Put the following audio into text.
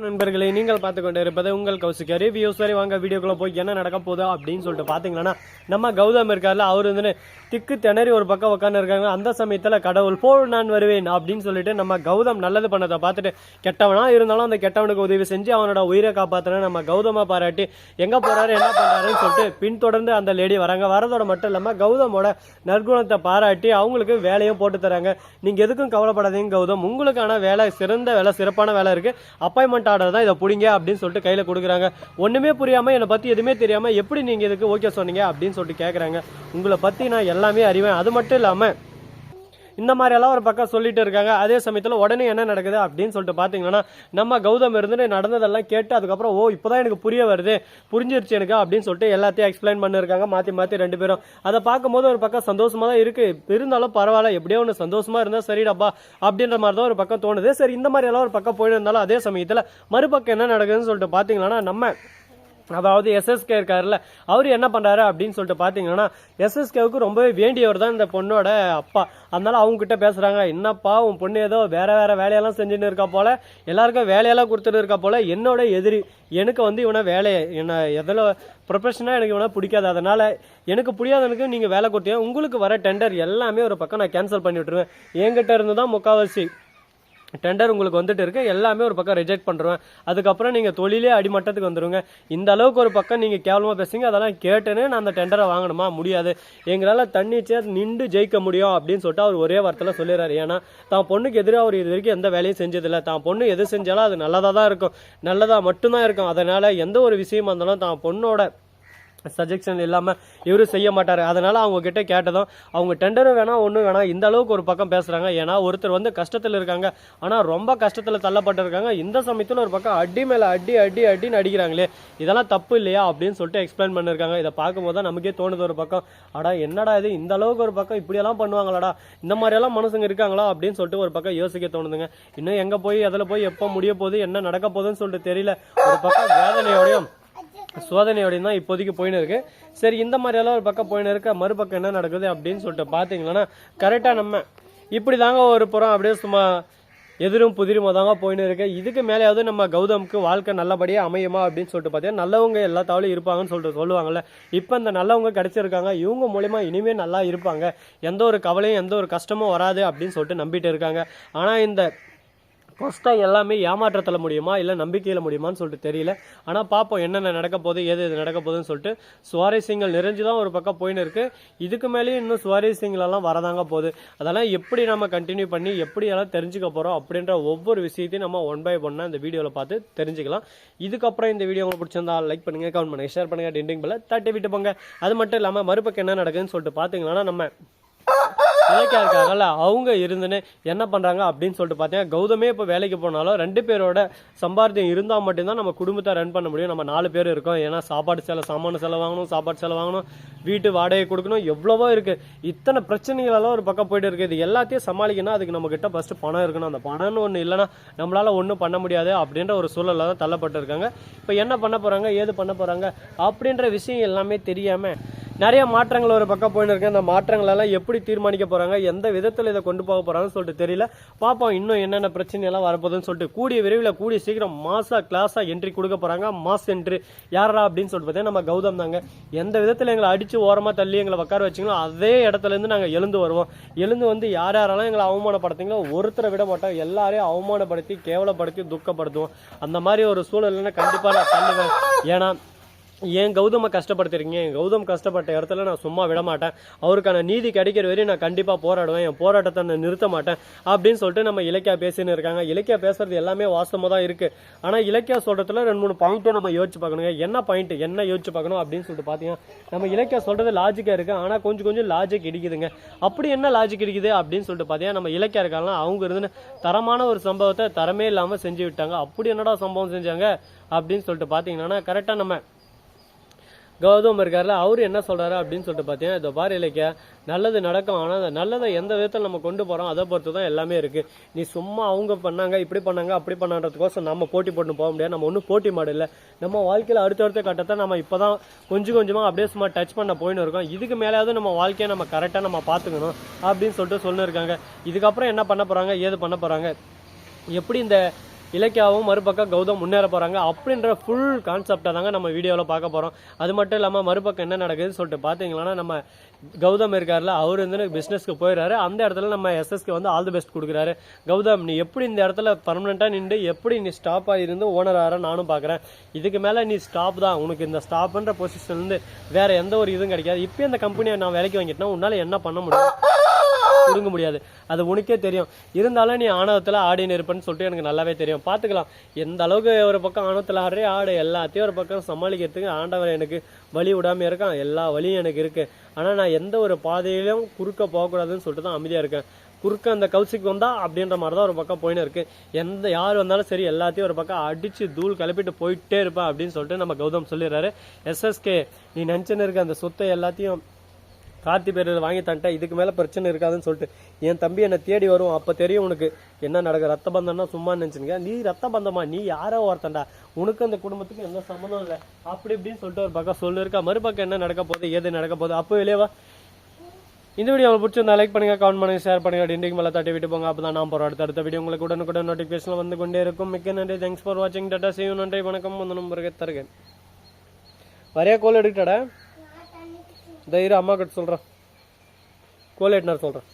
நண்பர்களே நீங்கள் பார்த்து கொண்டு இருப்பது உங்கள் கௌசிக்க ரிவ்யூ சரி வாங்க வீடியோக்குள்ளே போய் என்ன நடக்க போதோ அப்படின்னு சொல்லிட்டு பார்த்தீங்கன்னா நம்ம கௌதம் இருக்கார்ல அவர் வந்து திக்கு திணறி ஒரு பக்கம் உட்காந்து இருக்காங்க. அந்த சமயத்தில் கடவுள் போல் நான் வருவேன் அப்படின்னு சொல்லிட்டு நம்ம கௌதம் நல்லது பண்ணதை பார்த்துட்டு கெட்டவனா இருந்தாலும் அந்த கெட்டவனுக்கு உதவி செஞ்சு அவனோட உயிரை காப்பாற்றின நம்ம கௌதமாக பாராட்டி எங்க போறாரு என்ன பண்ணுறாருன்னு சொல்லிட்டு பின்தொடர்ந்து அந்த லேடி வராங்க. வரதோட மட்டும் இல்லாமல் கௌதமோட நற்குணத்தை பாராட்டி அவங்களுக்கு வேலையும் போட்டு தராங்க. நீங்க எதுக்கும் கவலைப்படாதீங்க கௌதம். உங்களுக்கான வேலை சிறந்த வேலை சிறப்பான வேலை இருக்குது அப்பாயின்மெண்ட் ஆர்டர் தான் இதை பிடிங்க அப்படின்னு சொல்லிட்டு கையில கொடுக்குறாங்க. ஒண்ணுமே புரியாம என்னை பத்தி எதுவுமே தெரியாம எப்படி நீங்க இதுக்கு ஓகே சொன்னீங்க அப்படின்னு சொல்லிட்டு கேட்குறாங்க உங்களை பத்தி நான் எல்லாமே அறிவேன். அது மட்டும் இல்லாம இந்த மாதிரியெல்லாம் ஒரு பக்கம் சொல்லிட்டு இருக்காங்க. அதே சமயத்தில் உடனே என்ன நடக்குது அப்படின்னு சொல்லிட்டு பார்த்தீங்கன்னா நம்ம கௌதம் இருந்துட்டு நடந்ததெல்லாம் கேட்டு அதுக்கப்புறம் ஓ இப்போதான் எனக்கு புரிய வருது. புரிஞ்சிருச்சு எனக்கு அப்படின்னு சொல்லிட்டு எல்லாத்தையும் எக்ஸ்பிளைன் பண்ணிருக்காங்க. மாற்றி மாற்றி ரெண்டு பேரும். அதை பார்க்கும்போது ஒரு பக்கம் சந்தோஷமாக தான் இருக்கு. இருந்தாலும் பரவாயில்ல எப்படியோ ஒன்று சந்தோஷமாக இருந்தால் சரிடாப்பா அப்படின்ற மாதிரி தான் ஒரு பக்கம் தோணுது. சரி இந்த மாதிரியெல்லாம் ஒரு பக்கம் போயிருந்தாலும் இருந்தாலும் அதே சமயத்தில் மறுபக்கம் என்ன நடக்குதுன்னு சொல்லிட்டு பார்த்தீங்கன்னா நம்ம அதாவது எஸ்எஸ்கே இருக்காருல்ல அவர் என்ன பண்ணுறாரு அப்படின்னு சொல்லிட்டு பார்த்தீங்கன்னா எஸ்எஸ்கேவுக்கு ரொம்பவே வேண்டியவர் தான் இந்த பொண்ணோட அப்பா. அதனால அவங்க பேசுகிறாங்க என்னப்பா உன் பொண்ணு ஏதோ வேற வேற வேலையெல்லாம் செஞ்சுட்டு இருக்கா போல? எல்லாருக்கும் வேலையெல்லாம் கொடுத்துட்டு இருக்கா போல? என்னோட எதிரி. எனக்கு வந்து இவனை வேலையை என்ன எதில் ப்ரொஃபஷனாக எனக்கு இவனை பிடிக்காது. அதனால் எனக்கு புரியாதவனுக்கு நீங்கள் வேலை கொடுத்தீங்க. உங்களுக்கு வர டெண்டர் எல்லாமே ஒரு பக்கம் நான் கேன்சல் பண்ணி விட்டுருவேன். என்கிட்ட இருந்து தான் முக்கால்வாசி டெண்டர் உங்களுக்கு வந்துட்டு இருக்கு. எல்லாமே ஒரு பக்கம் ரிஜெக்ட் பண்ணுறேன் அதுக்கப்புறம் நீங்கள் தொழிலே அடிமட்டத்துக்கு வந்துடுங்க இந்த அளவுக்கு ஒரு பக்கம் நீங்கள் கேவலமாக பேசுங்க அதெல்லாம் கேட்டுன்னு நான் அந்த டெண்டரை வாங்கணுமா? முடியாது. எங்களால் தண்ணி சேர் நின்று ஜெயிக்க முடியும் அப்படின்னு சொல்லிட்டு அவர் ஒரே வார்த்தையில் சொல்லிடுறாரு. ஏன்னா தான் பொண்ணுக்கு எதிராக அவர் இது வரைக்கும் எந்த வேலையும் செஞ்சதில்லை. தான் பொண்ணு எது செஞ்சாலும் அது நல்லதாக தான் இருக்கும். நல்லதாக மட்டும்தான் இருக்கும். அதனால் எந்த ஒரு விஷயமா இருந்தாலும் தான் பொண்ணோட சஜெக்ஷன் இல்லாமல் இவரும் செய்ய மாட்டார். அதனால் அவங்கக்கிட்ட கேட்டதும் அவங்க டெண்டரும் வேணாம் ஒன்றும் வேணாம். இந்த அளவுக்கு ஒரு பக்கம் பேசுகிறாங்க ஏன்னா ஒருத்தர் வந்து கஷ்டத்தில் இருக்காங்க. ஆனால் ரொம்ப கஷ்டத்தில் தள்ளப்பட்டிருக்காங்க. இந்த சமயத்தில் ஒரு பக்கம் அடி மேலே அடி அடி அடின்னு அடிக்கிறாங்களே இதெல்லாம் தப்பு இல்லையா? அப்படின்னு சொல்லிட்டு எக்ஸ்பிளைன் பண்ணியிருக்காங்க இதை பார்க்கும்போது தான் நமக்கே தோணுது ஒரு பக்கம். அடா என்னடா இது? இந்த அளவுக்கு ஒரு பக்கம் இப்படியெல்லாம் பண்ணுவாங்களாடா? இந்த மாதிரியெல்லாம் மனுஷங்க இருக்காங்களா? அப்படின்னு சொல்லிட்டு ஒரு பக்கம் யோசிக்க தோணுதுங்க. இன்னும் எங்கே போய் அதில் போய் எப்போ முடிய போகுது என்ன நடக்க போகுதுன்னு சொல்லிட்டு தெரியல. ஒரு பக்கம் வேதனையோடையும் சோதனையோடையும் தான் இப்போதைக்கு போயின்னு இருக்கு. சரி இந்த மாதிரி எல்லாம் ஒரு பக்கம் போயின்னு இருக்க. மறுபக்கம் என்ன நடக்குது அப்படின்னு சொல்லிட்டு பார்த்தீங்கன்னா கரெக்டாக நம்ம இப்படி தாங்க ஒரு புறம் அப்படியே சும்மா எதிரும் புதிருமா தாங்க போயின்னு இருக்கு. இதுக்கு மேலேயாவது நம்ம கௌதமுக்கு வாழ்க்கை நல்லபடியாக அமையுமா அப்படின்னு சொல்லிட்டு பார்த்தீங்கன்னா நல்லவங்க எல்லா தவளையும் இருப்பாங்கன்னு சொல்லிட்டு சொல்லுவாங்கல்ல. இப்போ இந்த நல்லவங்க கிடச்சிருக்காங்க. இவங்க மூலியமா இனிமேல் நல்லா இருப்பாங்க. எந்த ஒரு கவலையும் எந்த ஒரு கஷ்டமும் வராது அப்படின்னு சொல்லிட்டு நம்பிட்டு இருக்காங்க. ஆனால் இந்த ஃபஸ்ட்டாக எல்லாமே ஏமாற்றத்தில் முடியுமா? இல்லை நம்பிக்கையில் முடியுமான்னு சொல்லிட்டு தெரியல. ஆனால் பார்ப்போம் என்னென்ன நடக்க போகுது ஏது எது நடக்க போகுதுன்னு சொல்லிட்டு சுவாரஸ்யங்கள் நிறைஞ்சு தான் ஒரு பக்கம் போயின்னு இருக்குது இதுக்கு மேலேயும் இன்னும் சுவாரஸ்யங்கள் எல்லாம் வரதாங்க போகுது. அதெல்லாம் எப்படி நம்ம கண்டினியூ பண்ணி எப்படி எல்லாம் தெரிஞ்சுக்க போகிறோம் அப்படின்ற ஒவ்வொரு விஷயத்தையும் நம்ம ஒன் பை ஒன்னாக இந்த வீடியோவில் பார்த்து தெரிஞ்சுக்கலாம். இதுக்கப்புறம் இந்த வீடியோ உங்களுக்கு பிடிச்சிருந்தா லைக் பண்ணுங்க கமெண்ட் பண்ணுங்கள் ஷேர் பண்ணுங்க டிண்டிங் பில்ல தட்டி விட்டு போங்க. அது மட்டும் இல்லாமல் மறுபக்கம் என்ன நடக்குதுன்னு சொல்லிட்டு பார்த்தீங்கன்னா நம்ம இலக்கியா இருக்காங்கல்ல அவங்க இருந்துன்னு என்ன பண்றாங்க அப்படின்னு சொல்லிட்டு பார்த்தீங்கன்னா கௌதமே இப்போ வேலைக்கு போனாலும் ரெண்டு பேரோட சம்பாத்தியம் இருந்தால் மட்டும்தான் நம்ம குடும்பத்தை ரன் பண்ண முடியும். நம்ம நாலு பேர் இருக்கோம். ஏன்னா சாப்பாடு செலவு சாமான செலவு வாங்கணும் சாப்பாடு செலவு வாங்கணும் வீட்டு வாடகை கொடுக்கணும் எவ்வளவோ இருக்கு. இத்தனை பிரச்சனைகள் எல்லாம் ஒரு பக்கம் போயிட்டு இருக்கு. இது எல்லாத்தையும் சமாளிக்கணும் அதுக்கு நம்ம கிட்ட ஃபர்ஸ்ட் பணம் இருக்கணும். அந்த பணம்னு ஒன்று இல்லைன்னா நம்மளால ஒன்றும் பண்ண முடியாது அப்படின்ற ஒரு சூழலில் தான் தள்ளப்பட்டு இருக்காங்க. இப்போ என்ன பண்ண போறாங்க? ஏது பண்ண போறாங்க? அப்படின்ற விஷயம் எல்லாமே தெரியாம நிறைய மாற்றங்கள் ஒரு பக்கம் போயின்னு இருக்கு. அந்த மாற்றங்கள் எல்லாம் எப்படி தீர்மானிக்க போறாங்க? எந்த விதத்தில் இதை கொண்டு போக போறாங்கன்னு சொல்லிட்டு தெரியல. பார்ப்போம் இன்னும் என்னென்ன பிரச்சனை எல்லாம் வரப்போகுதுன்னு சொல்லிட்டு. கூடிய விரைவில் கூடிய சீக்கிரம் மாசா கிளாஸா என்ட்ரி கொடுக்க போறாங்க. மாஸ் என்ட்ரி யாரா அப்படின்னு சொல்லிட்டு பார்த்தீங்கன்னா நம்ம கௌதம் தாங்க. எந்த விதத்தில் எங்களை அடிச்சு ஓரமா தள்ளி எங்களை உட்கார வச்சிங்களோ அதே இடத்துல இருந்து நாங்கள் எழுந்து வருவோம். எழுந்து வந்து யார் யாரெல்லாம் எங்களை அவமானப்படுத்துங்களோ ஒருத்தரை விட மாட்டோம். எல்லாரையும் அவமானப்படுத்தி கேவலப்படுத்தி துக்கப்படுத்துவோம். அந்த மாதிரி ஒரு சூழல்னா கண்டிப்பா நான் தள்ளுவேன். ஏன்னா ஏன் கௌதம கஷ்டப்படுத்துறீங்க என் கௌதம் கஷ்டப்பட்ட இடத்துல நான் சும்மா விட மாட்டேன். அவருக்கான நீதி கிடைக்கிற வரையும் நான் கண்டிப்பாக போராடுவேன். என் போராட்டத்தை நான் நிறுத்த மாட்டேன். அப்படின்னு சொல்லிட்டு நம்ம இலக்கியா பேசின்னு இருக்காங்க. இலக்கியா பேசுறது எல்லாமே வாஸ்தவமாக தான் இருக்கு. ஆனால் இலக்கியா சொல்றதுல ரெண்டு மூணு பாயிண்ட்டை நம்ம யோசிச்சு பார்க்கணுங்க. என்ன பாயிண்ட் என்ன யோசிச்சு பார்க்கணும் அப்படின்னு சொல்லிட்டு பார்த்தீங்கன்னா நம்ம இலக்கியா சொல்றது லாஜிக்காக இருக்கு. ஆனால் கொஞ்சம் கொஞ்சம் லாஜிக் இடிக்குதுங்க. அப்படி என்ன லாஜிக் இடிக்குது அப்படின்னு சொல்லிட்டு பார்த்தீங்கன்னா நம்ம இலக்கியா இருக்காங்க அவங்க இருந்து தரமான ஒரு சம்பவத்தை தரமே இல்லாமல் செஞ்சு விட்டாங்க. அப்படி என்னடா சம்பவம் செஞ்சாங்க அப்படின்னு சொல்லிட்டு பார்த்தீங்கன்னா கரெக்டாக நம்ம கௌதம் இருக்கார்ல அவர் என்ன சொல்கிறாரு அப்படின்னு சொல்லிட்டு பார்த்தீங்கன்னா இதோ பாரு இலக்கிய நல்லது நடக்கும் ஆனால் அந்த நல்லதை எந்த விதத்தில் நம்ம கொண்டு போகிறோம் அதை பொறுத்து தான் எல்லாமே இருக்குது நீ சும்மா அவங்க பண்ணாங்க இப்படி பண்ணாங்க அப்படி பண்ணான்றதுக்கோசம் நம்ம போட்டி போட்டு போக முடியாது. நம்ம ஒன்றும் போட்டி மாடு இல்லை. நம்ம வாழ்க்கையில் அடுத்தடுத்த கட்டத்தை நம்ம இப்போ தான் கொஞ்சம் கொஞ்சமாக அப்படியே சும்மா டச் பண்ண போயின்னு இருக்கோம். இதுக்கு மேலேயாவது நம்ம வாழ்க்கையை நம்ம கரெக்டாக நம்ம பார்த்துக்கணும் அப்படின்னு சொல்லிட்டு சொல்லிருக்காங்க. இதுக்கப்புறம் என்ன பண்ண போகிறாங்க ஏது பண்ண போகிறாங்க எப்படி இந்த இலக்கியாவும் மறுபக்கம் கௌதம் முன்னேற போகிறாங்க அப்படின்ற ஃபுல் கான்செப்டை தாங்க நம்ம வீடியோவில் பார்க்க போகிறோம் அது மட்டும் இல்லாமல் மறுபக்கம் என்ன நடக்குதுன்னு சொல்லிட்டு பார்த்தீங்கன்னா நம்ம கௌதம் இருக்கார்ல அவர் வந்து பிஸ்னஸ்க்கு போயிடுறாரு அந்த இடத்துல நம்ம எஸ்எஸ்க்கு வந்து ஆல் தி பெஸ்ட் கொடுக்குறாரு. கௌதம் நீ எப்படி இந்த இடத்துல பர்மனெண்ட்டாக நின்று எப்படி நீ ஸ்டாப்பாக இருந்து ஓனர் ஆகிற நானும் பார்க்குறேன் இதுக்கு மேலே நீ ஸ்டாப் தான். உனக்கு இந்த ஸ்டாப்ன்ற பொசிஷன்லேருந்து வேறு எந்த ஒரு இதுவும் கிடைக்காது. இப்போ இந்த கம்பெனியை நான் வேலைக்கு வாங்கிட்டேன்னா உன்னால் என்ன பண்ண முடியும்? கொடுங்க முடியாது. அது உனக்கே தெரியும். இருந்தாலும் நீ ஆணவத்தில் ஆடின்னு இருப்பேன்னு சொல்லிட்டு எனக்கு நல்லாவே தெரியும். பார்த்துக்கலாம் எந்த அளவுக்கு ஒரு பக்கம் ஆணவத்தில் ஆடுறே ஆடு எல்லாத்தையும் ஒரு பக்கம் சமாளிக்கிறதுக்கு ஆண்டவர் எனக்கு வழி விடாமல் இருக்கான். எல்லா வழியும் எனக்கு இருக்குது ஆனால் நான் எந்த ஒரு பாதையிலும் குறுக்க போகக்கூடாதுன்னு சொல்லிட்டு தான் அமைதியாக இருக்கேன். குறுக்க அந்த கவுசிக்கு வந்தா அப்படின்ற மாதிரி தான் ஒரு பக்கம் போயின்னு இருக்கு. எந்த யார் வந்தாலும் சரி எல்லாத்தையும் ஒரு பக்கம் அடிச்சு தூள் கிளப்பிட்டு போயிட்டே இருப்பேன் அப்படின்னு சொல்லிட்டு நம்ம கௌதம் சொல்லிடுறாரு. எஸ்எஸ்கே நீ நினச்சின்னு இருக்க அந்த சொத்தை எல்லாத்தையும் கார்த்தி பேரில் வாங்கி தந்துட்டேன். இதுக்கு மேலே பிரச்சனை இருக்காதுன்னு சொல்லிட்டு. என் தம்பி என்னை தேடி வரும். அப்போ தெரியும் உனக்கு என்ன நடக்க ரத்த பந்தம்னா சும்மா நினச்சிருங்க நீ ரத்த பந்தமா? நீ யாரோ ஒருத்தண்டா உனக்கு அந்த குடும்பத்துக்கு எந்த சம்மந்தம் இல்லை. அப்படி இப்படின்னு சொல்லிட்டு ஒரு பக்கம் சொல்லிருக்கா. மறுபக்கம் என்ன நடக்க போகுது? ஏது நடக்க போகுது? அப்போ வெளியவா இந்த வீடியோ உங்களுக்கு பிடிச்சிருந்தா லைக் பண்ணுங்க கமெண்ட் பண்ணுங்க ஷேர் பண்ணுங்க. டிண்டிங் மேலே தட்டி விட்டு போங்க. அப்போ தான் நான் போகிற அடுத்த வீடியோ உங்களுக்கு உடனுக்குடன் நோட்டிஃபிகேஷன் வந்து கொண்டே இருக்கும். மிக்க நன்றி. தேங்க்ஸ் ஃபார் வாட்சிங் டாட்டா செய்யும் நன்றி. வணக்கம். வந்து நம்பருக்கு தருகேன். வரையா கோல் எடுக்கடா தைரியம் அம்மா கிட்ட சொல்கிறேன் கோலேட்னார் எட்டுனார் சொல்கிறேன்